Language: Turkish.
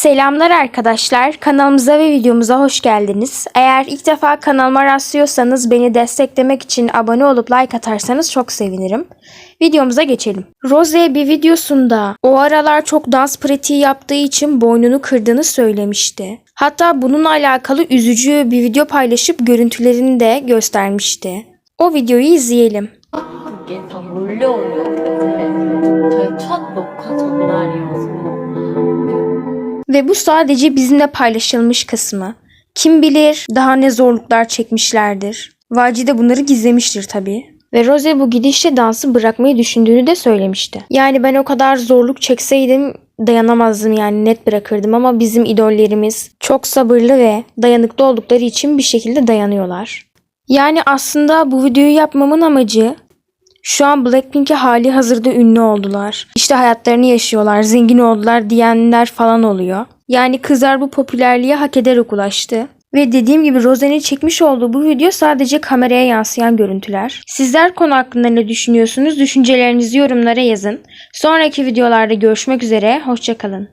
Selamlar arkadaşlar. Kanalımıza ve videomuza hoş geldiniz. Eğer ilk defa kanalıma rastlıyorsanız beni desteklemek için abone olup like atarsanız çok sevinirim. Videomuza geçelim. Rose bir videosunda o aralar çok dans pratiği yaptığı için boynunu kırdığını söylemişti. Hatta bununla alakalı üzücü bir video paylaşıp görüntülerini de göstermişti. O videoyu izleyelim. Ve bu sadece bizimle paylaşılmış kısmı. Kim bilir daha ne zorluklar çekmişlerdir. Vaci de bunları gizlemiştir tabii. Ve Rose bu gidişle dansı bırakmayı düşündüğünü de söylemişti. Yani ben o kadar zorluk çekseydim dayanamazdım yani net bırakırdım ama bizim idollerimiz çok sabırlı ve dayanıklı oldukları için bir şekilde dayanıyorlar. Yani aslında bu videoyu yapmamın amacı şu an Blackpink'e hali hazırda ünlü oldular. İşte hayatlarını yaşıyorlar, zengin oldular diyenler falan oluyor. Yani kızlar bu popülerliğe hak ederek ulaştı. Ve dediğim gibi Rose'nin çekmiş olduğu bu video sadece kameraya yansıyan görüntüler. Sizler konu hakkında ne düşünüyorsunuz? Düşüncelerinizi yorumlara yazın. Sonraki videolarda görüşmek üzere, hoşçakalın.